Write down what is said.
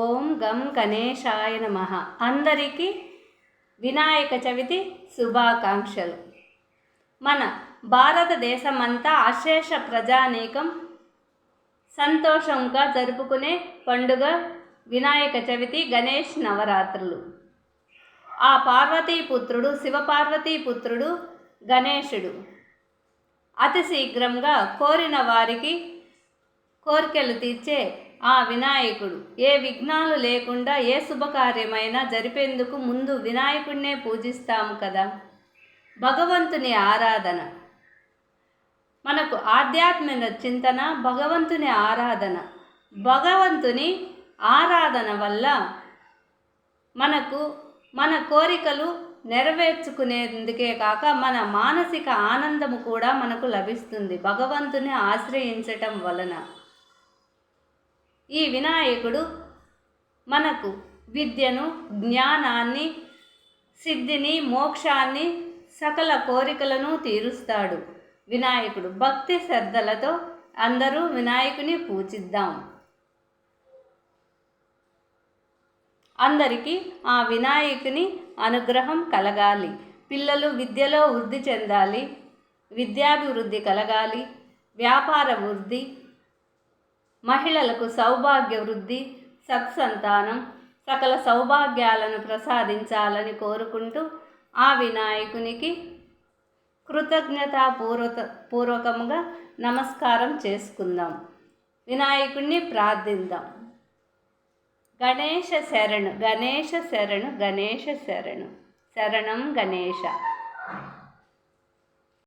ఓం గం గణేశాయ నమ. అందరికీ వినాయక చవితి శుభాకాంక్షలు. మన భారతదేశమంతా అశేష ప్రజానీకం సంతోషంగా జరుపుకునే పండుగ వినాయక చవితి గణేష్ నవరాత్రులు. ఆ పార్వతీపుత్రుడు శివపార్వతీపుత్రుడు గణేశుడు. అతి శీఘ్రంగా కోరిన వారికి కోరికలు తీర్చే ఆ వినాయకుడు. ఏ విఘ్నాలు లేకుండా ఏ శుభకార్యమైనా జరిపేందుకు ముందు వినాయకుడినే పూజిస్తాము కదా. భగవంతుని ఆరాధన. మనకు ఆధ్యాత్మిక చింతన భగవంతుని ఆరాధన. భగవంతుని ఆరాధన వల్ల మనకు మన కోరికలు నెరవేర్చుకునేందుకే కాక మన మానసిక ఆనందము కూడా మనకు లభిస్తుంది భగవంతుని ఆశ్రయించటం వలన. ఈ వినాయకుడు మనకు విద్యను జ్ఞానాన్ని సిద్ధిని మోక్షాన్ని సకల కోరికలను తీరుస్తాడు. వినాయకుడు భక్తి శ్రద్ధలతో అందరూ వినాయకుని పూజిద్దాం. అందరికీ ఆ వినాయకుని అనుగ్రహం కలగాలి. పిల్లలు విద్యలో వృద్ధి చెందాలి విద్యాభివృద్ధి కలగాలి వ్యాపార వృద్ధి మహిళలకు సౌభాగ్య వృద్ధి సత్సంతానం సకల సౌభాగ్యాలను ప్రసాదించాలని కోరుకుంటూ ఆ వినాయకునికి కృతజ్ఞతాపూర్వక పూర్వకముగా నమస్కారం చేసుకుందాం. వినాయకుణ్ణి ప్రార్థిద్దాం. గణేష శరణు గణేష శరణు గణేష శరణు. శరణం గణేష